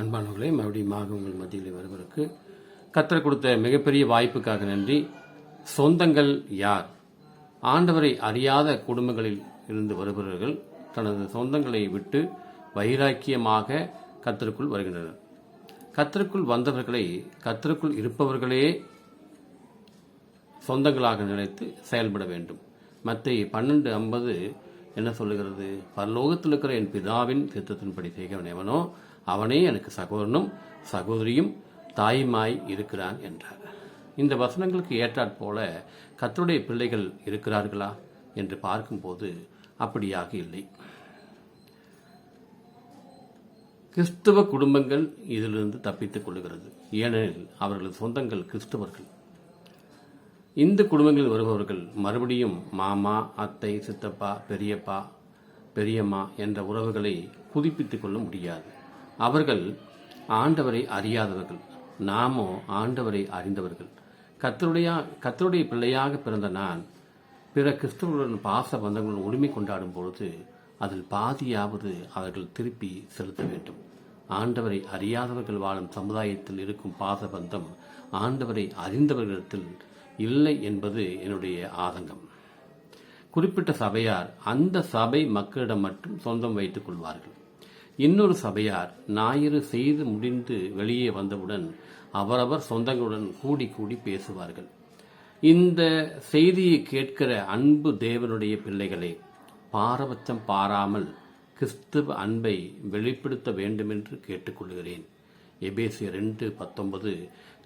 அன்பானவர்களே மறுபடியும் உங்கள் மத்தியில் வருவதற்கு கத்தர் கொடுத்த மிகப்பெரிய வாய்ப்புக்காக நன்றி. சொந்தங்கள் யார்? ஆண்டவரை அறியாத குடும்பங்களில் இருந்து வருபவர்கள் தனது சொந்தங்களை விட்டு வைராக்கியமாக கத்தருக்குள் வருகின்றனர். கத்தருக்குள் வந்தவர்களை கத்தருக்குள் இருப்பவர்களே சொந்தங்களாக நினைத்து செயல்பட வேண்டும். மற்ற பன்னெண்டு ஐம்பது என்ன சொல்லுகிறது? பரலோகத்தில் இருக்கிற என் பிதாவின் சித்தத்தின்படி செய்கிறவன் எவனோ அவனே எனக்கு சகோதரனும் சகோதரியும் தாயுமாய் இருக்கிறான் என்றார். இந்த வசனங்களுக்கு ஏற்றாற் போல கத்தருடைய பிள்ளைகள் இருக்கிறார்களா என்று பார்க்கும்போது அப்படியாக இல்லை. கிறிஸ்துவ குடும்பங்கள் இதிலிருந்து தப்பித்துக் கொள்கிறது ஏனெனில் அவர்களது சொந்தங்கள் கிறிஸ்தவர்கள். இந்த குடும்பங்களில் வருபவர்கள் மறுபடியும் மாமா அத்தை சித்தப்பா பெரியப்பா பெரியம்மா என்ற உறவுகளை புதுப்பித்துக் கொள்ள முடியாது. அவர்கள் ஆண்டவரை அறியாதவர்கள். நாமோ ஆண்டவரை அறிந்தவர்கள். கத்தருடைய கத்தருடைய பிள்ளையாக பிறந்த நான் பிற கிறிஸ்தவர்களுடன் பாச பந்தங்களுடன் உரிமை கொண்டாடும் பொழுது அதில் பாதியாவது அவர்கள் திருப்பி செலுத்த வேண்டும். ஆண்டவரை அறியாதவர்கள் வாழும் சமுதாயத்தில் இருக்கும் பாசபந்தம் ஆண்டவரை அறிந்தவர்களிடத்தில் இல்லை என்பது என்னுடைய ஆதங்கம். குறிப்பிட்ட சபையார் அந்த சபை மக்களிடம் மட்டும் சொந்தம் வைத்துக் கொள்வார்கள். இன்னொரு சபையார் ஞாயிறு செய்து முடிந்து வெளியே வந்தவுடன் அவரவர் சொந்தங்களுடன் கூடி கூடி பேசுவார்கள். இந்த செய்தியை கேட்கிற அன்பு தேவனுடைய பிள்ளைகளே பாரபட்சம் பாராமல் கிறிஸ்துவ அன்பை வெளிப்படுத்த வேண்டுமென்று கேட்டுக்கொள்கிறேன். எபேசி ரெண்டு பத்தொன்பது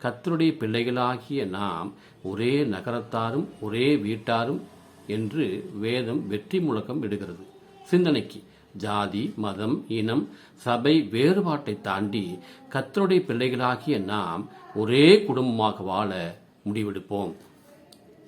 கத்தருடைய பிள்ளைகளாகிய நாம் ஒரே நகரத்தாரும் ஒரே வீட்டாரும் என்று வேதம் வெற்றி முழக்கம் விடுகிறது. சிந்தனைக்கு ஜாதி மதம் இனம் சபை வேறுபாட்டை தாண்டி கத்தருடைய பிள்ளைகளாகிய நாம் ஒரே குடும்பமாக வாழ முடிவெடுப்போம்.